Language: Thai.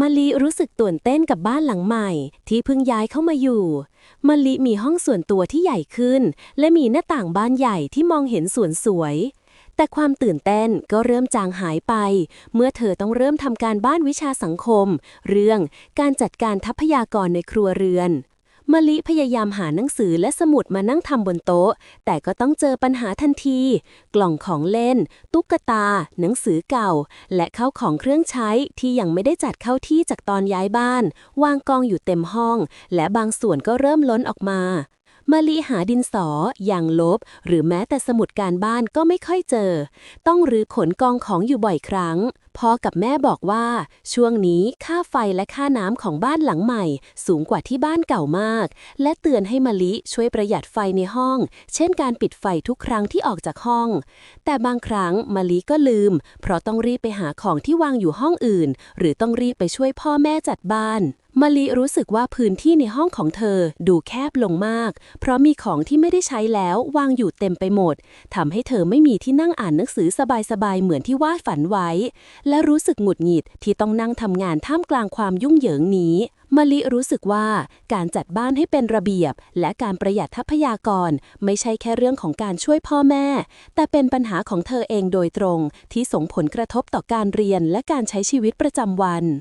มาลีรู้สึกตื่นเต้นกับบ้านหลังใหม่ ที่เพิ่งย้ายเข้ามาอยู่ มาลีมีห้องส่วนตัวที่ใหญ่ขึ้น และมีหน้าต่างบ้านใหญ่ที่มองเห็นสวนสวย แต่ความตื่นเต้นก็เริ่มจางหายไป เมื่อเธอต้องเริ่มทำการบ้านวิชาสังคม เรื่องการจัดการทรัพยากรในครัวเรือน มะลิพยายามหาหนังสือและสมุดมานั่งทำบนโต๊ะ แต่ก็ต้องเจอปัญหาทันที กล่องของเล่น ตุ๊กตา หนังสือเก่า และเข้าของเครื่องใช้ที่ยังไม่ได้จัดเข้าที่จากตอนย้ายบ้าน วางกองอยู่เต็มห้อง และบางส่วนก็เริ่มล้นออกมามะลิหาดินสอ อย่างลบ หรือแม้แต่สมุดการบ้านก็ไม่ค่อยเจอ ต้องรื้อขนกองของอยู่บ่อยครั้ง พ่อกับแม่บอกว่า ช่วงนี้ค่าไฟและค่าน้ำของบ้านหลังใหม่ สูงกว่าที่บ้านเก่ามาก และเตือนให้มะลิช่วยประหยัดไฟในห้อง เช่นการปิดไฟทุกครั้งที่ออกจากห้อง แต่บางครั้งมะลิก็ลืม เพราะต้องรีบไปหาของที่วางอยู่ห้องอื่น หรือต้องรีบไปช่วยพ่อแม่จัดบ้านมะลิรู้สึกว่าพื้นที่ในห้องของเธอดูแคบลงมาก เพราะมีของที่ไม่ได้ใช้แล้ววางอยู่เต็มไปหมดทำให้เธอไม่มีที่นั่งอ่านหนังสือสบายๆเหมือนที่วาดฝันไว้ และรู้สึกหงุดหงิดที่ต้องนั่งทำงานท่ามกลางความยุ่งเหยิงนี้มะลิรู้สึกว่าการจัดบ้านให้เป็นระเบียบ และการประหยัดทรัพยากร ไม่ใช่แค่เรื่องของการช่วยพ่อแม่ แต่เป็นปัญหาของเธอเองโดยตรง ที่ส่งผลกระทบต่อการเรียนและการใช้ชีวิตประจำวัน